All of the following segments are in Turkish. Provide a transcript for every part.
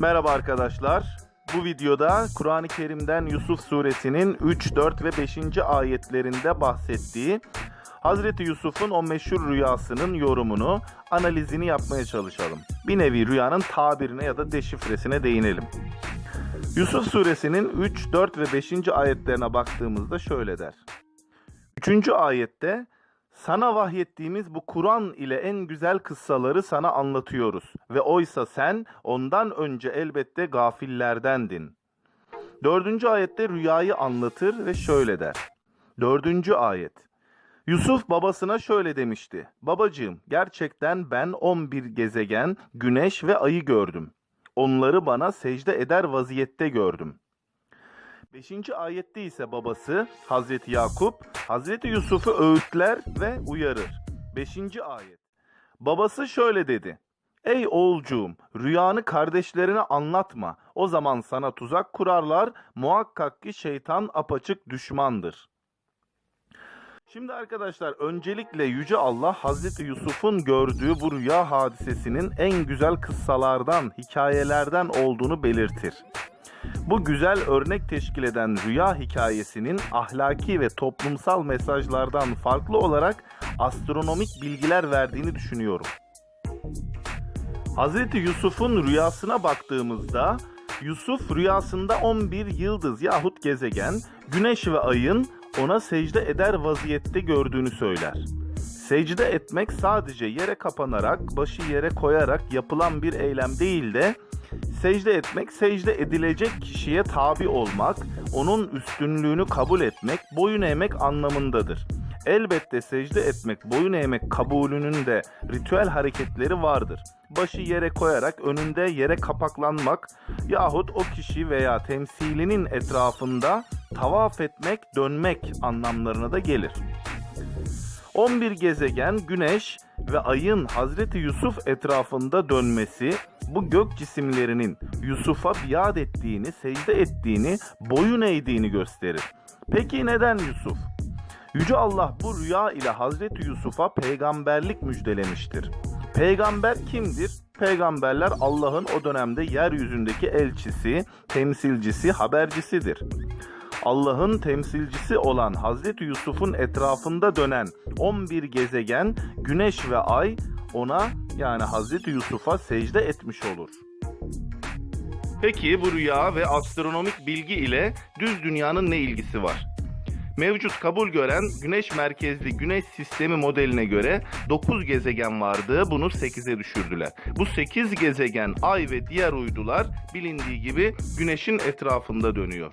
Merhaba arkadaşlar. Bu videoda Kur'an-ı Kerim'den Yusuf suresinin 3, 4 ve 5. ayetlerinde bahsettiği Hazreti Yusuf'un o meşhur rüyasının yorumunu, analizini yapmaya çalışalım. Bir nevi rüyanın tabirine ya da deşifresine değinelim. Yusuf suresinin 3, 4 ve 5. ayetlerine baktığımızda şöyle der. 3. ayette sana vahyettiğimiz bu Kur'an ile en güzel kıssaları sana anlatıyoruz ve oysa sen ondan önce elbette gafillerdendin. Dördüncü ayette rüyayı anlatır ve şöyle der. Dördüncü ayet. Yusuf babasına şöyle demişti. Babacığım gerçekten ben 11 gezegen, güneş ve ayı gördüm. Onları bana secde eder vaziyette gördüm. Beşinci ayette ise babası Hazreti Yakup Hazreti Yusuf'u öğütler ve uyarır. Beşinci ayet. Babası şöyle dedi. Ey oğulcuğum rüyanı kardeşlerine anlatma. O zaman sana tuzak kurarlar. Muhakkak ki şeytan apaçık düşmandır. Şimdi arkadaşlar öncelikle Yüce Allah Hazreti Yusuf'un gördüğü bu rüya hadisesinin en güzel kıssalardan, hikayelerden olduğunu belirtir. Bu güzel örnek teşkil eden rüya hikayesinin ahlaki ve toplumsal mesajlardan farklı olarak astronomik bilgiler verdiğini düşünüyorum. Hz. Yusuf'un rüyasına baktığımızda Yusuf rüyasında 11 yıldız yahut gezegen, güneş ve ayın ona secde eder vaziyette gördüğünü söyler. Secde etmek sadece yere kapanarak, başı yere koyarak yapılan bir eylem değil de secde etmek, secde edilecek kişiye tabi olmak, onun üstünlüğünü kabul etmek, boyun eğmek anlamındadır. Elbette secde etmek, boyun eğmek kabulünün de ritüel hareketleri vardır. Başı yere koyarak önünde yere kapaklanmak yahut o kişi veya temsilinin etrafında tavaf etmek, dönmek anlamlarına da gelir. 11 gezegen, güneş ve ayın Hazreti Yusuf etrafında dönmesi bu gök cisimlerinin Yusuf'a biat ettiğini, secde ettiğini, boyun eğdiğini gösterir. Peki neden Yusuf? Yüce Allah bu rüya ile Hazreti Yusuf'a peygamberlik müjdelemiştir. Peygamber kimdir? Peygamberler Allah'ın o dönemde yeryüzündeki elçisi, temsilcisi, habercisidir. Allah'ın temsilcisi olan Hazreti Yusuf'un etrafında dönen 11 gezegen, güneş ve ay ona yani Hazreti Yusuf'a secde etmiş olur. Peki bu rüya ve astronomik bilgi ile düz dünyanın ne ilgisi var? Mevcut kabul gören güneş merkezli güneş sistemi modeline göre 9 gezegen vardı. Bunu 8'e düşürdüler. Bu 8 gezegen ay ve diğer uydular bilindiği gibi güneşin etrafında dönüyor.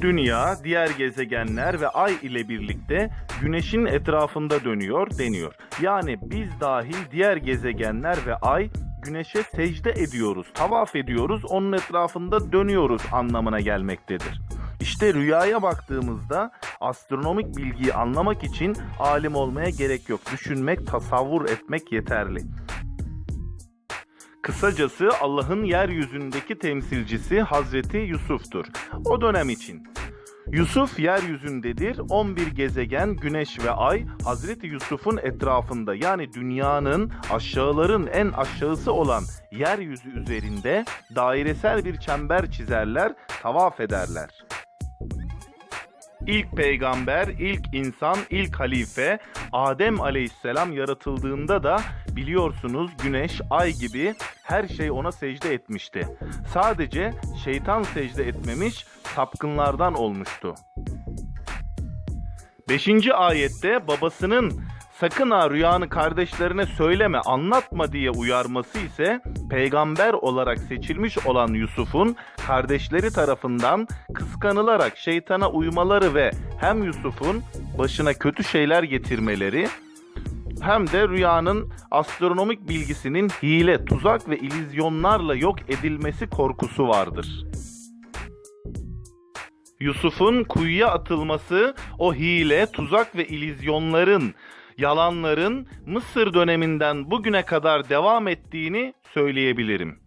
Dünya, diğer gezegenler ve ay ile birlikte güneşin etrafında dönüyor deniyor. Yani biz dahil diğer gezegenler ve ay güneşe secde ediyoruz, tavaf ediyoruz, onun etrafında dönüyoruz anlamına gelmektedir. İşte rüyaya baktığımızda astronomik bilgiyi anlamak için alim olmaya gerek yok. Düşünmek, tasavvur etmek yeterli. Kısacası Allah'ın yeryüzündeki temsilcisi Hazreti Yusuf'tur. O dönem için. Yusuf yeryüzündedir. 11 gezegen, güneş ve ay Hazreti Yusuf'un etrafında yani dünyanın aşağıların en aşağısı olan yeryüzü üzerinde dairesel bir çember çizerler, tavaf ederler. İlk peygamber, ilk insan, ilk halife Adem aleyhisselam yaratıldığında da biliyorsunuz güneş, ay gibi her şey ona secde etmişti. Sadece şeytan secde etmemiş, sapkınlardan olmuştu. 5. ayette babasının sakın ha rüyanı kardeşlerine söyleme, anlatma diye uyarması ise peygamber olarak seçilmiş olan Yusuf'un kardeşleri tarafından kıskanılarak şeytana uymaları ve hem Yusuf'un başına kötü şeyler getirmeleri hem de rüyanın astronomik bilgisinin hile, tuzak ve ilizyonlarla yok edilmesi korkusu vardır. Yusuf'un kuyuya atılması o hile, tuzak ve ilizyonların, yalanların Mısır döneminden bugüne kadar devam ettiğini söyleyebilirim.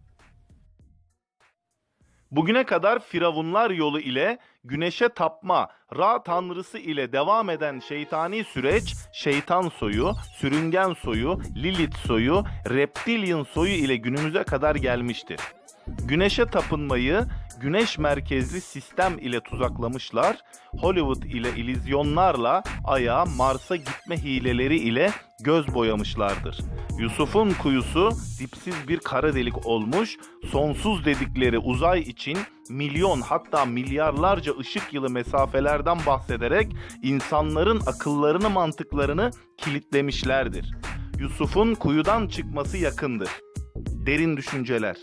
Bugüne kadar firavunlar yolu ile güneşe tapma, Ra tanrısı ile devam eden şeytani süreç şeytan soyu, sürüngen soyu, Lilith soyu, reptilian soyu ile günümüze kadar gelmiştir. Güneşe tapınmayı güneş merkezli sistem ile tuzaklamışlar. Hollywood ile illüzyonlarla Ay'a, Mars'a gitme hileleri ile göz boyamışlardır. Yusuf'un kuyusu dipsiz bir kara delik olmuş, sonsuz dedikleri uzay için milyon hatta milyarlarca ışık yılı mesafelerden bahsederek insanların akıllarını mantıklarını kilitlemişlerdir. Yusuf'un kuyudan çıkması yakındır. Derin düşünceler.